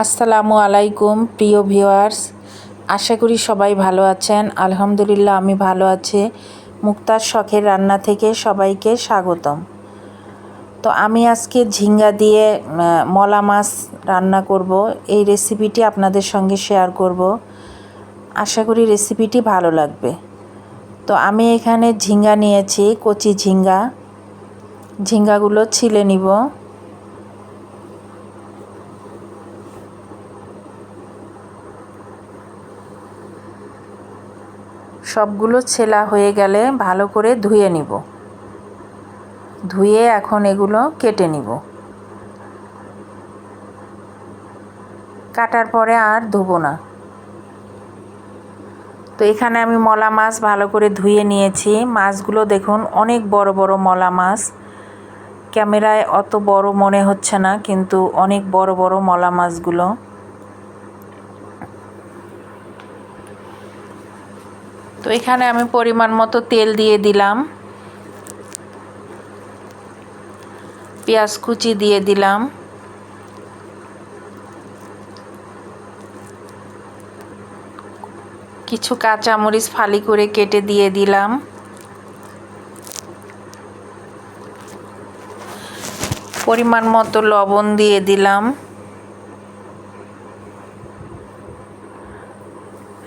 আসসালামু আলাইকুম, প্রিয় ভিউয়ার্স। আশা করি সবাই ভালো আছেন। আলহামদুলিল্লাহ, আমি ভালো আছি। মুক্তার শখের রান্না থেকে সবাইকে স্বাগতম। তো আমি আজকে ঝিঙ্গা দিয়ে মলা মাছ রান্না করব। এই রেসিপিটি আপনাদের সঙ্গে শেয়ার করব। আশা করি রেসিপিটি ভালো লাগবে। তো আমি এখানে ঝিঙ্গা নিয়েছি, কচি ঝিঙ্গা। ঝিঙ্গাগুলো ছিলে নিব। সবগুলো ছেলা হয়ে গেলে ভালো করে ধুয়ে নিব। ধুয়ে এখন এগুলো কেটে নিব। কাটার পরে আর ধোবো না। তো এখানে আমি মলা মাছ ভালো করে ধুয়ে নিয়েছি। মাছগুলো দেখুন অনেক বড় বড় মলা মাছ। ক্যামেরায় অত বড় মনে হচ্ছে না, কিন্তু অনেক বড় বড় মলা মাছগুলো। তো এখানে আমি পরিমাণ মতো তেল দিয়ে দিলাম। পেঁয়াজ কুচি দিয়ে দিলাম। কিছু কাঁচামরিচ ফালি করে কেটে দিয়ে দিলাম। পরিমাণ মতো লবণ দিয়ে দিলাম।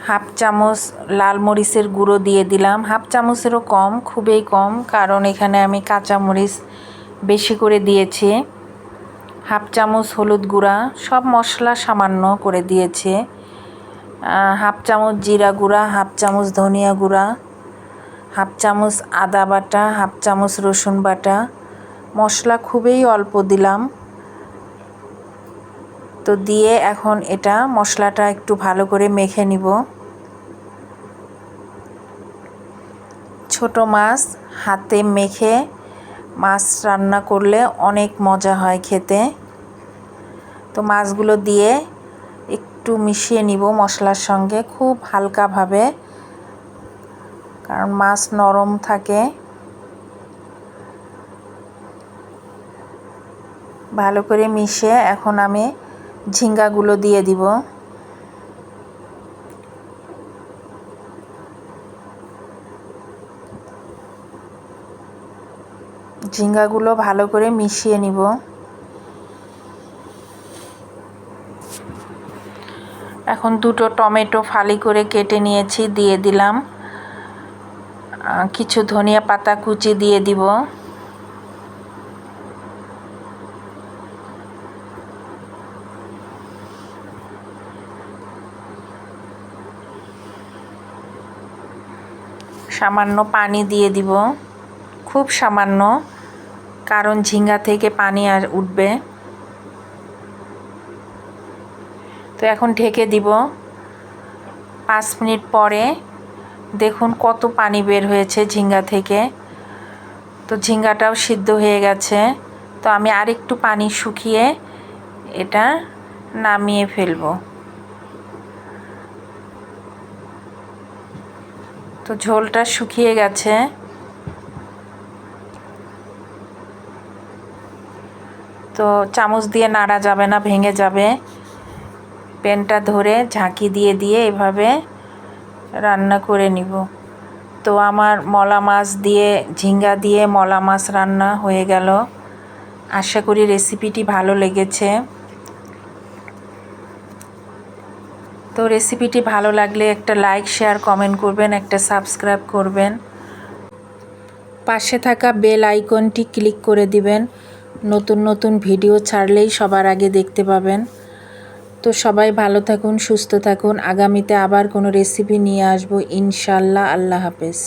হাফ চামচ লাল মরিচের গুঁড়ো দিয়ে দিলাম। হাফ চামচেরও কম, খুবই কম, কারণ এখানে আমি কাঁচামরিচ বেশি করে দিয়েছি। হাফ চামচ হলুদ গুঁড়া, সব মশলা সামান্য করে দিয়েছে। হাফ চামচ জিরা গুঁড়া, হাফ চামচ ধনিয়া গুঁড়া, হাফ চামচ আদা বাটা, হাফ চামচ রসুন বাটা। মশলা খুবই অল্প দিলাম। তো দিয়ে এখন এটা মশলাটা একটু ভালো করে মেখে নিব। ছোট মাছ, হাতে মেখে মাছ রান্না করলে অনেক মজা হয় খেতে। তো মাছগুলো দিয়ে একটু মিশিয়ে নিব মশলার সঙ্গে খুব হালকাভাবে, কারণ মাছ নরম থাকে। ভালো করে মিশে এখন আমি ঝিঙ্গাগুলো দিয়ে দিব। ঝিঙ্গাগুলো ভালো করে মিশিয়ে নিব। এখন দুটো টমেটো ফালি করে কেটে নিয়েছি, দিয়ে দিলাম। কিছু ধনিয়া পাতা কুচি দিয়ে দিব। সামান্য পানি দিয়ে দিব। খুব সামান্য। কারণ ঝিঙ্গা থেকে পানি আর উঠবে। তো এখন ঢেকে দিব। পাঁচ মিনিট পরে দেখুন কত পানি বের হয়েছে ঝিঙ্গা থেকে। তো ঝিঙ্গাটাও সিদ্ধ হয়ে গেছে। তো আমি আরেকটু পানি শুকিয়ে এটা নামিয়ে ফেলব। তো ঝোলটা শুকিয়ে গেছে। তো চামচ দিয়ে নাড়া যাবে না, ভেঙে যাবে। পেনটা ধরে ঝাঁকি দিয়ে দিয়ে এভাবে রান্না করে নিব। তো আমার মলা মাছ দিয়ে, ঝিঙ্গা দিয়ে মলা মাছ রান্না হয়ে গেল। আশা করি রেসিপিটি ভালো লেগেছে। তো রেসিপিটি ভালো লাগলে একটা লাইক, শেয়ার, কমেন্ট করবেন, একটা সাবস্ক্রাইব করবেন। পাশে থাকা বেল আইকনটি ক্লিক করে দিবেন। নতুন নতুন ভিডিও ছাড়লেই সবার আগে দেখতে পাবেন। তো সবাই ভালো থাকুন, সুস্থ থাকুন। আগামীতে আবার কোনো রেসিপি নিয়ে আসব। ইনশাল্লাহ আল্লাহ হাফেজ।